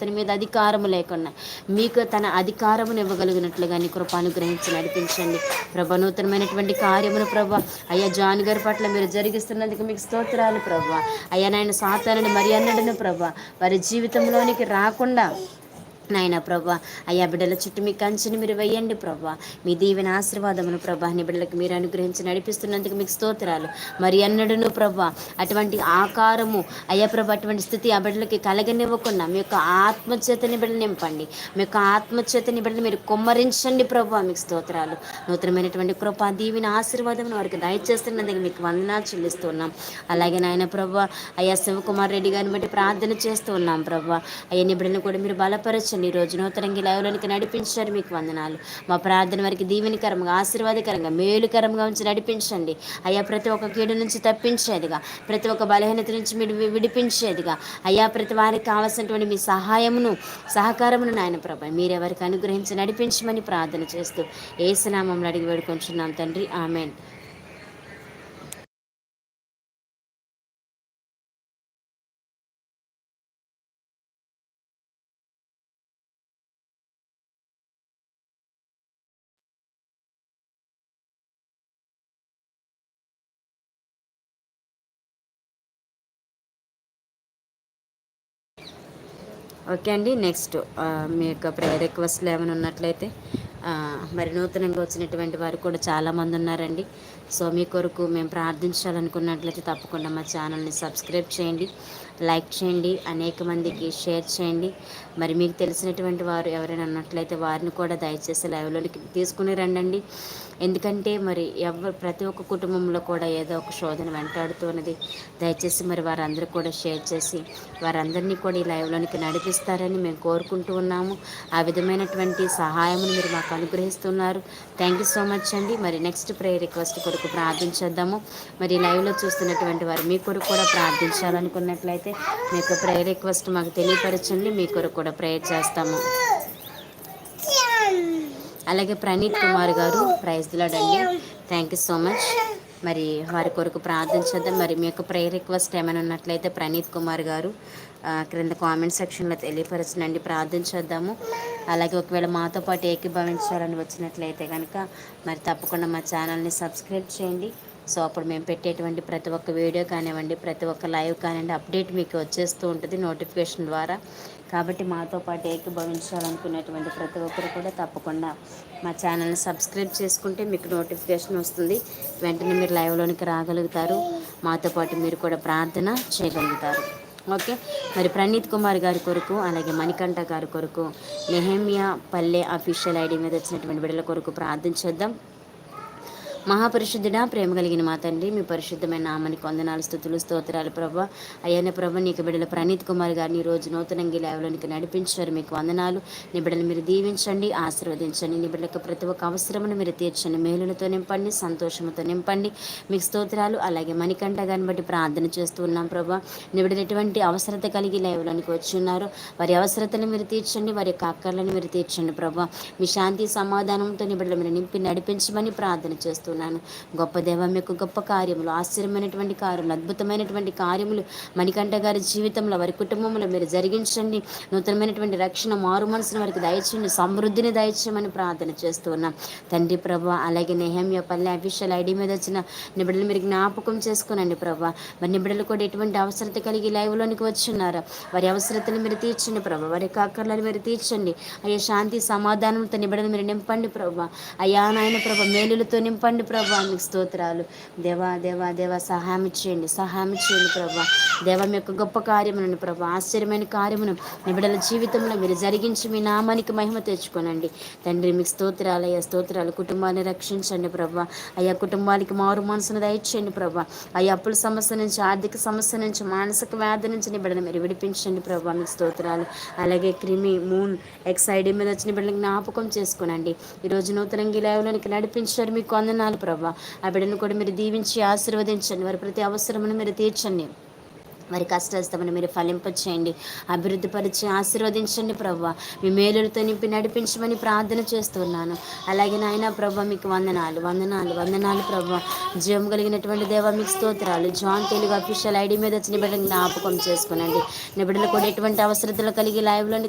అతని మీద అధికారము లేకుండా మీకు తన అధికారమును ఇవ్వగలిగినట్లుగా నీ కృప అనుగ్రహించి నడిపించండి. ప్రభ నూతనమైనటువంటి కార్యమును ప్రభ అయ్యా జాన్ గారి పట్ల మీరు జరిగిస్తున్నందుకు మీకు స్తోత్రాలు ప్రభ. అయ్యా నాయన సాతానుని మరి అన్నడను ప్రభ. వారి జీవితంలోనికి రాకుండా నాయన ప్రభా. అయ్యా బిడ్డల చుట్టూ మీ కంచెని మీరు వేయండి ప్రభా. మీ దీవెన ఆశీర్వాదమును ప్రభా. నీ బిడ్డలకు మీరు అనుగ్రహించి నడిపిస్తున్నందుకు మీకు స్తోత్రాలు. మరి అన్నడును ప్రభా అటువంటి ఆకారము అయ్యా ప్రభా అటువంటి స్థితి ఆ బిడ్డలకి కలగనివ్వకుండా మీ యొక్క ఆత్మచేతని బిడ్డలు నింపండి. మీ యొక్క ఆత్మచేతని బిడ్డలు మీరు కొమ్మరించండి ప్రభా మీకు స్తోత్రాలు. నూతనమైనటువంటి కృప దీవిన ఆశీర్వాదమును వారికి దయచేస్తున్నందుకు మీకు వందనాలు చెల్లిస్తున్నాం. అలాగే నాయన ప్రభా అయ్యా శివకుమార్ రెడ్డి గారిని బట్టి ప్రార్థన చేస్తూ ఉన్నాం ప్రభా. అయ్యా నీ కూడా మీరు బలపరచండి. ఈ రోజు నూతనంగా లైవ్లోనికి నడిపించారు మీకు వందనాలు. మా ప్రార్థన వారికి దీవెనికరంగా ఆశీర్వాదకరంగా మేలుకరంగా ఉంచి నడిపించండి. అయ్యా ప్రతి ఒక్క కీడు నుంచి తప్పించేదిగా ప్రతి ఒక్క బలహీనత నుంచి మీరు విడిపించేదిగా. అయ్యా ప్రతి వారికి కావాల్సినటువంటి మీ సహాయమును సహకారమును నాయన ప్రభ మీరెవరికి అనుగ్రహించి నడిపించమని ప్రార్థన చేస్తూ ఏసునామంలో అడిగి వేడుకొంచున్నాం తండ్రి. ఆమెన్. ఓకే అండి. నెక్స్ట్ మీ యొక్క ప్రేయర్ రిక్వెస్ట్లు ఏమైనా ఉన్నట్లయితే మరి నూతనంగా వచ్చినటువంటి వారు కూడా చాలామంది ఉన్నారండి. సో మీ కొరకు మేము ప్రార్థించాలనుకున్నట్లయితే తప్పకుండా మా ఛానల్ని సబ్స్క్రైబ్ చేయండి. లైక్ చేయండి అనేక మందికి షేర్ చేయండి. మరి మీకు తెలిసినటువంటి వారు ఎవరైనా ఉన్నట్లయితే వారిని కూడా దయచేసి లైవ్లోకి తీసుకుని రండి ఎందుకంటే మరి ఎవరు ప్రతి ఒక్క కుటుంబంలో కూడా ఏదో ఒక శోధన వెంటాడుతున్నది దయచేసి మరి వారందరూ కూడా షేర్ చేసి వారందరినీ కూడా ఈ లైవ్లోనికి నడిపిస్తారని మేము కోరుకుంటూ ఉన్నాము. ఆ విధమైనటువంటి సహాయమును మీరు మాకు అనుగ్రహిస్తున్నారు. థ్యాంక్ యూ సో మచ్ అండి. మరి నెక్స్ట్ ప్రేయర్ రిక్వెస్ట్ కొరకు ప్రార్థించేద్దాము. మరి లైవ్లో చూస్తున్నటువంటి వారు మీ కొరకు కూడా ప్రార్థించాలనుకున్నట్లయితే మీకు ప్రేయర్ రిక్వెస్ట్ మాకు తెలియపరచండి మీ కొరకు కూడా ప్రేయర్ చేస్తాము. అలాగే ప్రణీత్ కుమార్ గారు ప్రైజ్ దిలాడండి థ్యాంక్ యూ సో మచ్ మరి వారి కొరకు ప్రార్థించద్దాం మరి మీ యొక్క ప్రేయర్ రిక్వెస్ట్ ఏమైనా ఉన్నట్లయితే ప్రణీత్ కుమార్ గారు క్రింద కామెంట్ సెక్షన్లో తెలియపరచనండి ప్రార్థించేద్దాము అలాగే ఒకవేళ మాతో పాటు ఏకీభవించాలని వచ్చినట్లయితే కనుక మరి తప్పకుండా మా ఛానల్ని సబ్స్క్రైబ్ చేయండి. సో అప్పుడు మేము పెట్టేటువంటి ప్రతి ఒక్క వీడియో కానివ్వండి ప్రతి ఒక్క లైవ్ కానివ్వండి అప్డేట్ మీకు వచ్చేస్తూ ఉంటుంది నోటిఫికేషన్ ద్వారా. కాబట్టి మాతో పాటు ఏకీభవించాలనుకునేటువంటి ప్రతి ఒక్కరు కూడా తప్పకుండా మా ఛానల్ని సబ్స్క్రైబ్ చేసుకుంటే మీకు నోటిఫికేషన్ వస్తుంది. వెంటనే మీరు లైవ్లోనికి రాగలుగుతారు. మాతో పాటు మీరు కూడా ప్రార్థన చేయగలుగుతారు. ఓకే? మరి ప్రణీత్ కుమార్ గారి కొరకు అలాగే మణికంఠ గారి కొరకు నెహమియా పల్లె అఫీషియల్ ఐడి మీద వచ్చినటువంటి బిడ్డల కొరకు ప్రార్థించేద్దాం మహాపరిశుద్ధుడా ప్రేమ కలిగిన మా తండ్రి మీ పరిశుద్ధమైన నామని కొందనాలు స్థుతులు స్తోత్రాలు ప్రభా. అయ్యన్న ప్రభా నీకు బిడ్డల ప్రణీత్ కుమార్ గారిని ఈ రోజు నూతనంగా లేవలోనికి నడిపించారు మీకు వందనాలు. నీ బిడ్డలు మీరు దీవించండి ఆశీర్వదించండి. నీ బిడ్డలకు ప్రతి ఒక్క అవసరమును మీరు తీర్చండి. మేలులతో నింపండి సంతోషంతో నింపండి. మీకు స్తోత్రాలు అలాగే మణికంఠ గారిని బట్టి ప్రార్థన చేస్తూ ఉన్నాం ప్రభా. నీ బిడ్డలు ఎటువంటి అవసరత కలిగి లేవలోనికి వచ్చి ఉన్నారు? వారి అవసరతను మీరు తీర్చండి వారి యొక్క అక్కర్లను మీరు తీర్చండి ప్రభా. మీ శాంతి సమాధానంతో నీ బిడ్డలు మీరు నింపి నడిపించమని ప్రార్థన చేస్తూ ప్రార్థిస్తున్నాను గొప్ప దేవ మీకు గొప్ప కార్యములు ఆశ్చర్యమైనటువంటి కార్యములు అద్భుతమైనటువంటి కార్యములు మణికంఠ గారి జీవితంలో వారి కుటుంబంలో మీరు జరిగించండి. నూతనమైనటువంటి రక్షణ మారు మనసును వారికి దయచేయండి. సమృద్ధిని దయచేయమని ప్రార్థన చేస్తున్నాం. తండ్రి ప్రభా అలాగే నెహమ్య పల్లె అఫీషియల్ ఐడి మీద వచ్చిన నిబిడలు మీరు జ్ఞాపకం చేసుకునండి ప్రభా. మరి నిబిడలు కూడా ఎటువంటి అవసరత కలిగి లైవ్లోనికి వచ్చిన్నారు వారి అవసరతను మీరు తీర్చండి ప్రభా. వారి కాకర్లను మీరు తీర్చండి. అయ్యా శాంతి సమాధానంతో నిబిడలు మీరు నింపండి ప్రభా. అయ్యా నాయన ప్రభా మేలులతో నింపండి ఇవ్వండి ప్రభా మీకు స్తోత్రాలు. దేవా దేవా దేవా సహాయం చేయండి సహాయం చేయండి ప్రభా. దేవ మీ యొక్క గొప్ప కార్యములను ప్రభా ఆశ్చర్యమైన కార్యమును నిబిడల జీవితంలో మీరు జరిగించి మీ నామానికి మహిమ తెచ్చుకోనండి. తండ్రి మీకు స్తోత్రాలు అయ్యా స్తోత్రాలు. కుటుంబాన్ని రక్షించండి ప్రభా. అయ్యా కుటుంబానికి మారు మనసును దయచేయండి ప్రభా. అయ్యా అప్పుల సమస్య నుంచి ఆర్థిక సమస్య నుంచి మానసిక వ్యాధి నుంచి నిబిడను మీరు విడిపించండి ప్రభా మీకు స్తోత్రాలు. అలాగే క్రిమి మూన్ ఎక్సైడ్ మీద వచ్చిన బిడ్డలకు జ్ఞాపకం చేసుకోనండి. ఈరోజు నూతనంగి లేవలోనికి నడిపించారు మీకు అందనాలు వందనాలు ప్రభా. ఆ బిడ్డను కూడా మీరు దీవించి ఆశీర్వదించండి. వారి ప్రతి అవసరమును మీరు తీర్చండి. మరి కష్టస్తమని మీరు ఫలింపచేయండి. అభివృద్ధిపరిచి ఆశీర్వదించండి ప్రవ్వ మీ మేలులతో నింపి నడిపించమని ప్రార్థన చేస్తున్నాను. అలాగే నాయన ప్రభా మీకు వందనాలు వందనాలు వందనాలు ప్రభా. జీవం కలిగినటువంటి దేవ మీకు స్తోత్రాలు. జాన్ తెలుగు అఫీషియల్ ఐడి మీద వచ్చిన నిబిడని జ్ఞాపకం చేసుకునండి. నిబిడలు కూడా ఎటువంటి అవసరతలు కలిగి లైవ్లో